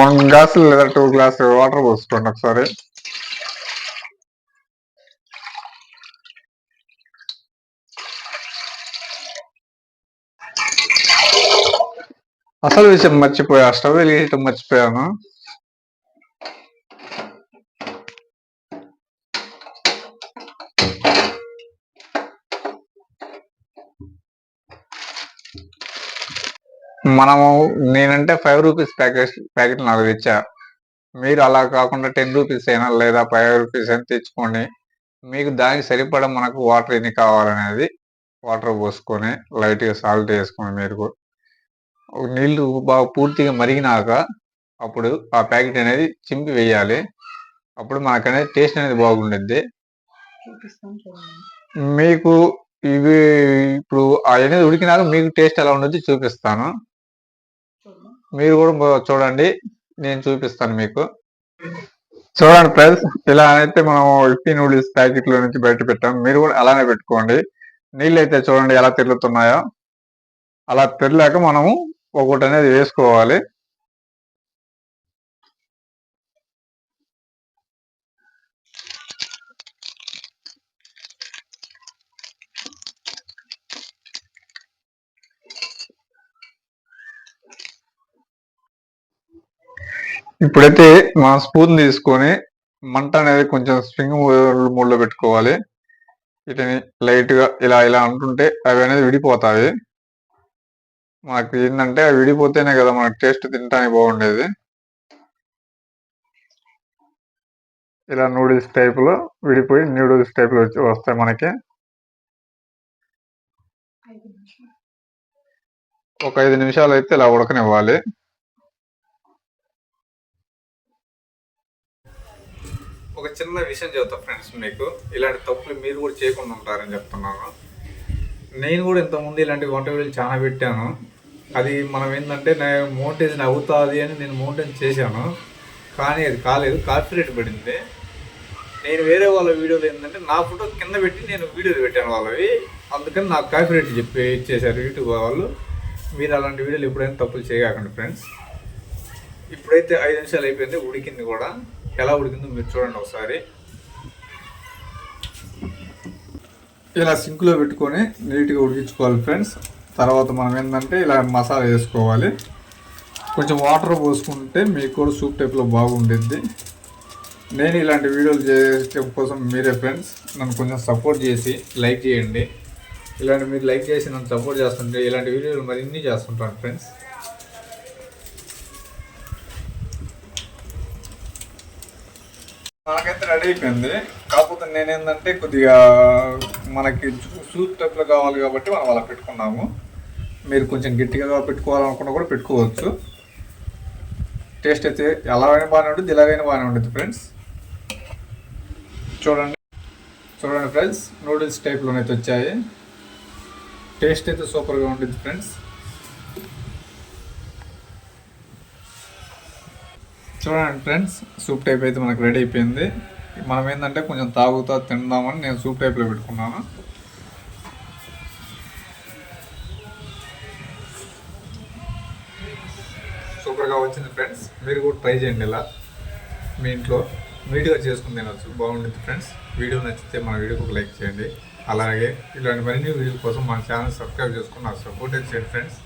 One glass లేదా two glass water పోసుకోండి ఒకసారి. అసలు విషయం మర్చిపోయా స్టవ్ వెలిగేయటం మర్చిపోయాను. మనము నేనంటే ఫైవ్ రూపీస్ ప్యాకెట్ ప్యాకెట్ నాకు తెచ్చా. మీరు అలా కాకుండా టెన్ రూపీస్ అయినా లేదా ఫైవ్ రూపీస్ అయినా తెచ్చుకోండి మీకు దానికి సరిపడా మనకు వాటర్ ఎన్ని కావాలనేది వాటర్ పోసుకొని లైట్గా సాల్ట్ వేసుకొని మీరు నీళ్ళు బాగా పూర్తిగా మరిగినాక అప్పుడు ఆ ప్యాకెట్ అనేది చింపి వేయాలి. అప్పుడు మనకు అనేది టేస్ట్ అనేది చూడండి. మీకు ఇవి ఇప్పుడు అనేది ఉడికినాక మీకు టేస్ట్ ఎలా ఉండదు చూపిస్తాను. మీరు కూడా చూడండి. నేను చూపిస్తాను మీకు. చూడండి ఫ్రెండ్స్ ఇలా అయితే మనం ఇప్పి నూడిల్స్ ప్యాకెట్లో నుంచి బయట పెట్టాం. మీరు కూడా అలానే పెట్టుకోండి. నీళ్ళు అయితే చూడండి ఎలా తిరుగుతున్నాయో. అలా తెరలేక మనము ఒకటి అనేది వేసుకోవాలి. ఇప్పుడైతే మా స్పూన్ తీసుకొని మంట అనేది కొంచెం స్ప్రింగ్ మూడ్లో పెట్టుకోవాలి. వీటిని లైట్గా ఇలా ఇలా అంటుంటే అవి అనేది విడిపోతాయి. మనకి ఏంటంటే అవి విడిపోతేనే కదా మనకు టేస్ట్ తినడానికి బాగుండేది. ఇలా నూడిల్స్ టైప్లో విడిపోయి నూడిల్స్ టైప్లో వచ్చి వస్తాయి మనకి. ఒక ఐదు నిమిషాలు అయితే ఇలా ఉడకనివ్వాలి. ఒక చిన్న విషయం చెబుతా ఫ్రెండ్స్ మీకు. ఇలాంటి తప్పులు మీరు కూడా చేయకుండా ఉంటారని చెప్తున్నాను. నేను కూడా ఇంతకుముందు ఇలాంటి వంట వీడియోలు చాలా పెట్టాను. అది మనం ఏంటంటే నేను మౌంటైన్ అవుతుంది అని నేను మౌంటైన్ చేశాను. కానీ అది కాలేదు. కాపీరేట్ పడింది. నేను వేరే వాళ్ళ వీడియోలు ఏంటంటే నా ఫోటో కింద పెట్టి నేను వీడియోలు పెట్టాను వాళ్ళవి. అందుకని నాకు కాపీరేట్ చెప్పి ఇచ్చేశారు యూట్యూబ్ వాళ్ళు. మీరు అలాంటి వీడియోలు ఎప్పుడైనా తప్పులు చేయకండి ఫ్రెండ్స్. ఇప్పుడైతే ఐదు నిమిషాలు అయిపోయింది ఉడికింది కూడా. ఎలా ఉడికిందో మీరు చూడండి ఒకసారి. ఇలా సింక్లో పెట్టుకొని నీట్గా ఉడికించుకోవాలి ఫ్రెండ్స్. తర్వాత మనం ఏంటంటే ఇలా మసాలా వేసుకోవాలి. కొంచెం వాటర్ పోసుకుంటే మీకు కూడా సూప్ టైప్లో బాగుండిద్ది. నేను ఇలాంటి వీడియోలు చేయడం కోసం మీరే ఫ్రెండ్స్. నన్ను కొంచెం సపోర్ట్ చేసి లైక్ చేయండి. ఇలాంటి మీరు లైక్ చేసి నన్ను సపోర్ట్ చేస్తుంటే ఇలాంటి వీడియోలు మరిన్ని చేస్తుంటాను ఫ్రెండ్స్. మనకైతే రెడీ అయిపోయింది. కాకపోతే నేనేంటంటే కొద్దిగా మనకి సూప్ టైప్లో కావాలి కాబట్టి మనం అలా పెట్టుకున్నాము. మీరు కొంచెం గట్టిగా పెట్టుకోవాలనుకున్నా కూడా పెట్టుకోవచ్చు. టేస్ట్ అయితే ఎలాగైనా బాగానే ఉంటుంది ఇలాగైనా బాగానే ఉంటుంది ఫ్రెండ్స్ చూడండి. చూడండి ఫ్రెండ్స్ నూడిల్స్ టైప్లోనైతే వచ్చాయి. టేస్ట్ అయితే సూపర్గా ఉంటుంది ఫ్రెండ్స్ చూడండి ఫ్రెండ్స్ సూప్ టైప్ అయితే మనకు రెడీ అయిపోయింది. మనం ఏంటంటే కొంచెం తాగుతా తిందామని నేను సూప్ టైప్లో పెట్టుకున్నాను. సూపర్గా వచ్చింది ఫ్రెండ్స్. మీరు కూడా ట్రై చేయండి ఇలా మీ ఇంట్లో. నీట్గా చేసుకుని తినవచ్చు బాగుంటుంది ఫ్రెండ్స్. వీడియో నచ్చితే మన వీడియోకి లైక్ చేయండి. అలాగే ఇలాంటి మరిన్ని వీడియో కోసం మన ఛానల్ సబ్స్క్రైబ్ చేసుకుని నాకు సపోర్ట్ చేయండి ఫ్రెండ్స్.